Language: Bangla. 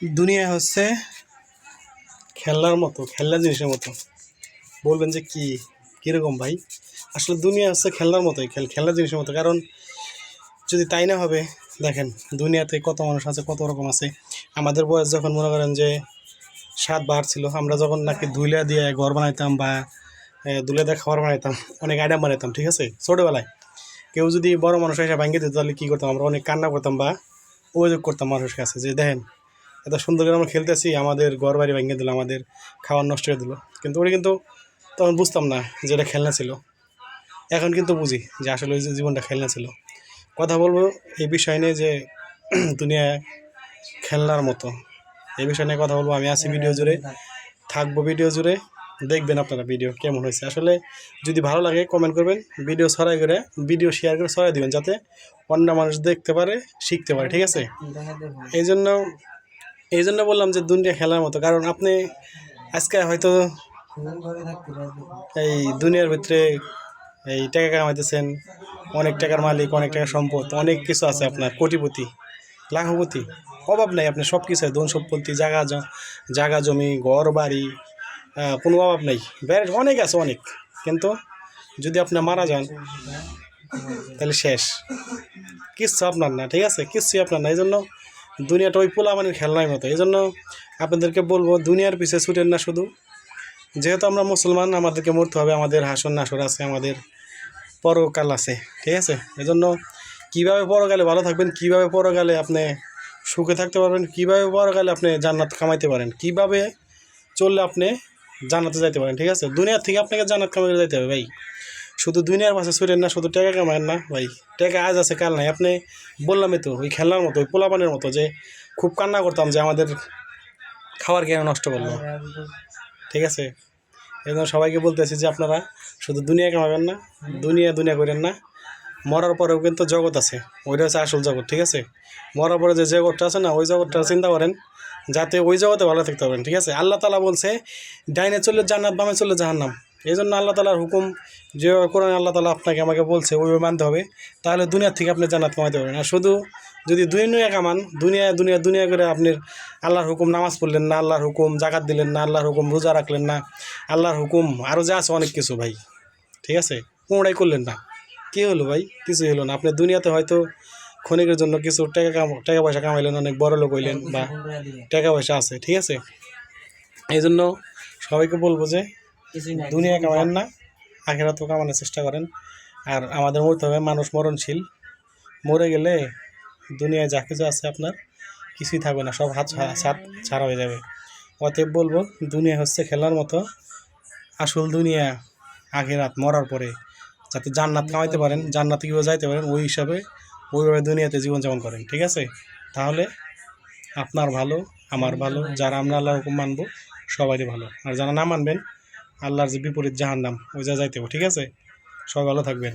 দুনিয়া হচ্ছে খেলনার মতো খেলনা জিনিসের মতো। বলবেন যে কি, কীরকম ভাই? আসলে দুনিয়া হচ্ছে খেলনার মতোই, খেল খেলনা জিনিসের মতো। কারণ যদি তাই না হবে, দেখেন, দুনিয়াতে কত মানুষ আছে, কত রকম আছে। আমাদের বয়স যখন মনে করেন যে সাত বার ছিল, আমরা যখন নাকি ধুইলা দিয়ে ঘর বানাইতাম বা দুলে দিয়ে খাবার বানাইতাম, অনেক আইডাম বানাইতাম, ঠিক আছে? ছোটোবেলায়। কেউ যদি বড় মানুষ এসে ভাঙিয়ে দিত, তাহলে কী করতাম? আমরা অনেক কান্না করতাম বা অভিযোগ করতাম মানুষের কাছে যে, দেখেন এত সুন্দর করে আমরা খেলতেছি আমাদের ঘর বাড়ি ভেঙে দিল আমাদের খাবার নষ্ট করে দিল। কিন্তু ওটা কিন্তু তখন বুঝতাম না যে এটা খেলনা ছিল। এখন কিন্তু বুঝি যে আসলে ওই যে জীবনটা খেলনা ছিল। কথা বলব এই বিষয় নিয়ে যে দুনিয়া খেলনার মতো। এই বিষয় নিয়ে কথা বলব আমি আছি ভিডিও জুড়ে। থাকব ভিডিও জুড়ে। দেখবেন আপনারা ভিডিও কেমন হয়েছে। আসলে যদি ভালো লাগে কমেন্ট করবেন ভিডিও ছড়াই করে ভিডিও শেয়ার করে ছড়াই দিবেন যাতে অন্য মানুষ দেখতে পারে শিখতে পারে ঠিক আছে? এই জন্য এই জন্য বললাম যে দুনিয়া খেলার মতো, কারণ আপনি আজকে হয়তো এই দুনিয়ার ভিতরে এই টাকা কামাইতেছেন, অনেক টাকার মালিক, অনেক টাকার সম্পদ, অনেক কিছু আছে আপনার, কোটিপতি, লাখপতি, অভাব নাই আপনার সব কিছু ধন সম্পত্তি জায়গা জ- জায়গা জমি, ঘর বাড়ি কোনো অভাব নেই। ব্যারেজ অনেক আছে অনেক, কিন্তু যদি আপনি মারা যান, তাহলে শেষ। কিচ্ছু আপনার না, ঠিক আছে? কিচ্ছুই আপনার না এই জন্য দুনিয়াটা ওই পোলা মানে খেলনার মতো। এই জন্য আপনাদেরকে বলব, দুনিয়ার পিছিয়ে ছুটেন না শুধু। যেহেতু আমরা মুসলমান, আমাদেরকে মরতে হবে, আমাদের হাসন নাসর আছে, আমাদের পরকাল আছে, ঠিক আছে? এজন্য কীভাবে পরকালে ভালো থাকবেন, কীভাবে পরকালে আপনি সুখে থাকতে পারবেন, কীভাবে পরকালে আপনি জান্নাত কামাইতে পারেন, কীভাবে চললে আপনি জান্নাতে যাইতে পারেন, ঠিক আছে? দুনিয়ার থেকে আপনাকে জান্নাত কামাইতে যাইতে হবে, ভাই। শুধু দুনিয়ার পাশে ছুটেন না, শুধু টাকা কামায়েন না ভাই। টাকা আজ আছে, কাল নাই। আপনি বললামই তো, ওই খেলনার মতো, ওই পোলাপানের মতো যে খুব কান্না করতাম যে আমাদের খাবার কেন নষ্ট করল। ঠিক আছে? এই সবাইকে বলতেছি যে আপনারা শুধু দুনিয়া কামাবেন না, দুনিয়া দুনিয়া করেন না। মরার পরেও কিন্তু জগৎ আছে, ওইটা হচ্ছে আসল জগৎ, ঠিক আছে? মরার পরে যে জগৎটা আছে না, ওই জগৎটা চিন্তা করেন, যাতে ওই জগতে ভালো থাকতে পারেন, ঠিক আছে? আল্লাহ তালা বলছে, ডাইনে চললে জান্নাত, বামে চললে জাহান্নাম। এই জন্য আল্লাহ তালার হুকুম যে কোরআন আল্লাহ তালা আপনাকে আমাকে বলছে, ওইভাবে মানতে হবে। তাহলে দুনিয়ার থেকে আপনি জান্নাত কামাইতে পারবেন। আর শুধু যদি দুনিয়া কামান দুনিয়া দুনিয়া দুনিয়া করে আপনি আল্লাহর হুকুম নামাজ পড়লেন না, আল্লাহর হুকুম জাকাত দিলেন না, আল্লাহর হুকুম রোজা রাখলেন না, আল্লাহর হুকুম আরও যা আছে অনেক কিছু ভাই। ঠিক আছে? কোনোটাই করলেন না। কী হলো ভাই? কিছুই হলো না। আপনি দুনিয়াতে হয়তো ক্ষণিকের জন্য কিছু টাকা টাকা পয়সা কামাইলেন, অনেক বড় লোক হইলেন বা টাকা পয়সা আছে। ঠিক আছে? এই জন্য সবাইকে বলব যে দুনিয়া কামায়েন না আখেরাতও কামানোর চেষ্টা করেন। আর আমাদের মরতে হবে মানুষ মরণশীল। মরে গেলে দুনিয়ায় যা কিছু আছে আপনার কিছুই থাকবে না সব হাত ছাদ ছাড়া হয়ে যাবে। অতএব বলব দুনিয়া হচ্ছে খেলার মতো আসল দুনিয়া আখেরাত মরার পরে। যাতে জান্নাত কামাইতে পারেন জান্নাতে কীভাবে যাইতে পারেন ওই হিসাবে ওইভাবে দুনিয়াতে জীবনযাপন করেন ঠিক আছে? তাহলে আপনার ভালো আমার ভালো যারা আমরা আল্লাহর হুকুম মানবো সবারই ভালো। আর যারা না মানবেন আল্লাহর যে বিপরীত জাহান্নাম ওই যা যাইতে ঠিক আছে? সবাই ভালো থাকবেন।